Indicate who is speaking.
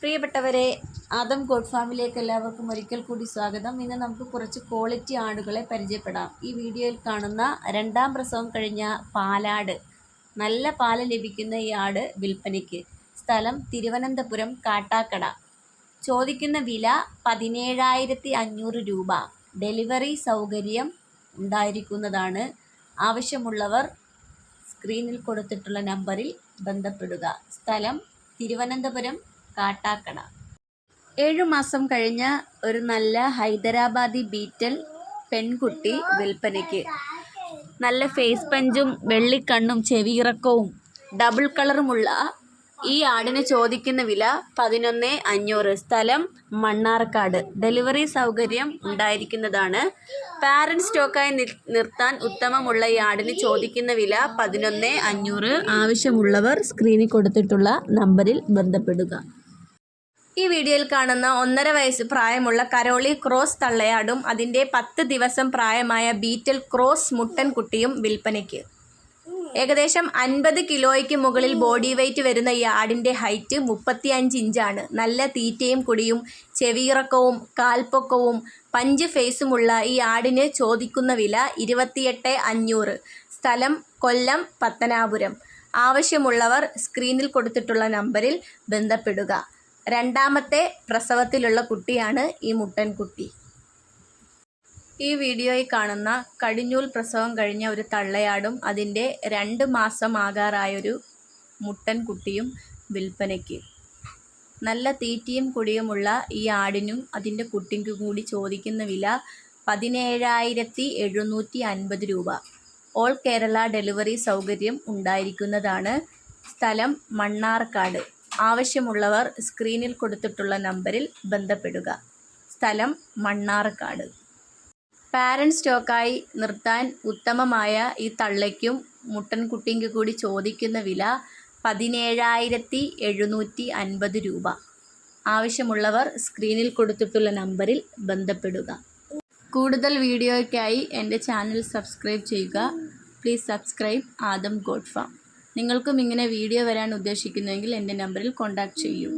Speaker 1: പ്രിയപ്പെട്ടവരെ ആദം ഗോഡ് ഫാമിലേക്ക് എല്ലാവർക്കും ഒരിക്കൽ കൂടി സ്വാഗതം. ഇന്ന് നമുക്ക് കുറച്ച് ക്വാളിറ്റി ആടുകളെ പരിചയപ്പെടാം. ഈ വീഡിയോയിൽ കാണുന്ന രണ്ടാം പ്രസവം കഴിഞ്ഞ പാലാട്. നല്ല പാൽ ലഭിക്കുന്ന ഈ ആട് വിൽപ്പനയ്ക്ക്. സ്ഥലം തിരുവനന്തപുരം കാട്ടാക്കട. ചോദിക്കുന്ന വില പതിനേഴായിരത്തി അഞ്ഞൂറ് രൂപ. ഡെലിവറി സൗകര്യം ഉണ്ടായിരിക്കുന്നതാണ്. ആവശ്യമുള്ളവർ സ്ക്രീനിൽ കൊടുത്തിട്ടുള്ള നമ്പറിൽ ബന്ധപ്പെടുക. സ്ഥലം തിരുവനന്തപുരം കാട്ടാക്കട. ഏഴു മാസം കഴിഞ്ഞ ഒരു നല്ല ഹൈദരാബാദി ബീറ്റൽ പെൺകുട്ടി വിൽപ്പനയ്ക്ക്. നല്ല ഫേസ് പഞ്ചും വെള്ളിക്കണ്ണും ചെവിയിറക്കവും ഡബിൾ കളറുമുള്ള ഈ ആടിന് ചോദിക്കുന്ന വില പതിനൊന്ന് അഞ്ഞൂറ്. സ്ഥലം മണ്ണാർക്കാട്. ഡെലിവറി സൗകര്യം ഉണ്ടായിരിക്കുന്നതാണ്. പാരന്റ് സ്റ്റോക്കായി നിർ- നിർത്താൻ ഉത്തമമുള്ള ഈ ആടിന് ചോദിക്കുന്ന വില പതിനൊന്ന് അഞ്ഞൂറ്. ആവശ്യമുള്ളവർ സ്ക്രീനിൽ കൊടുത്തിട്ടുള്ള നമ്പറിൽ ബന്ധപ്പെടുക. ഈ വീഡിയോയിൽ കാണുന്ന ഒന്നര വയസ്സ് പ്രായമുള്ള കരോളി ക്രോസ് തള്ളയാടും അതിന്റെ പത്ത് ദിവസം പ്രായമായ ബീറ്റൽ ക്രോസ് മുട്ടൻ കുട്ടിയും വിൽപ്പനയ്ക്ക്. ഏകദേശം അൻപത് കിലോയ്ക്ക് മുകളിൽ ബോഡി വെയ്റ്റ് വരുന്ന ഈ ആടിന്റെ ഹൈറ്റ് മുപ്പത്തിയഞ്ച് ഇഞ്ചാണ്. നല്ല തീറ്റയും കുടിയും ചെവിയിറക്കവും കാൽപ്പൊക്കവും പഞ്ച് ഫേസുമുള്ള ഈ ആടിന് ചോദിക്കുന്ന വില ഇരുപത്തിയെട്ട് അഞ്ഞൂറ്. സ്ഥലം കൊല്ലം പത്തനാപുരം. ആവശ്യമുള്ളവർ സ്ക്രീനിൽ കൊടുത്തിട്ടുള്ള നമ്പറിൽ ബന്ധപ്പെടുക. രണ്ടാമത്തെ പ്രസവത്തിലുള്ള കുട്ടിയാണ് ഈ മുട്ടൻകുട്ടി ഈ വീഡിയോയിൽ കാണുന്ന കടിഞ്ഞൂൽ പ്രസവം കഴിഞ്ഞ ഒരു തള്ളയാടും അതിന്റെ രണ്ട് മാസം ആകാറായൊരു മുട്ടൻകുട്ടിയും വിൽപ്പനയ്ക്ക്. നല്ല തീറ്റയും കുടിയുമുള്ള ഈ ആടിനും അതിന്റെ കുട്ടിക്കും കൂടി ചോദിക്കുന്ന വില പതിനേഴായിരത്തി എഴുന്നൂറ്റി അൻപത് രൂപ. ഓൾ കേരള ഡെലിവറി സൗകര്യം ഉണ്ടായിരിക്കുന്നതാണ് സ്ഥലം മണ്ണാർക്കാട്. ആവശ്യമുള്ളവർ സ്ക്രീനിൽ കൊടുത്തിട്ടുള്ള നമ്പറിൽ ബന്ധപ്പെടുക. സ്ഥലം മണ്ണാർക്കാട്. പാരൻസ് സ്റ്റോക്കായി നിർത്താൻ ഉത്തമമായ ഈ തള്ളയ്ക്കും മുട്ടൻകുട്ടിക്ക് കൂടി ചോദിക്കുന്ന വില പതിനേഴായിരത്തി എഴുന്നൂറ്റി അൻപത് രൂപ. ആവശ്യമുള്ളവർ സ്ക്രീനിൽ കൊടുത്തിട്ടുള്ള നമ്പറിൽ ബന്ധപ്പെടുക. കൂടുതൽ വീഡിയോയ്ക്കായി എന്റെ ചാനൽ സബ്സ്ക്രൈബ് ചെയ്യുക. Please subscribe Adam God farm. നിങ്ങൾക്കും ഇങ്ങനെ വീഡിയോ വരാൻ ഉദ്ദേശിക്കുന്നുവെങ്കിൽ എന്റെ നമ്പറിൽ കോൺടാക്റ്റ് ചെയ്യൂ.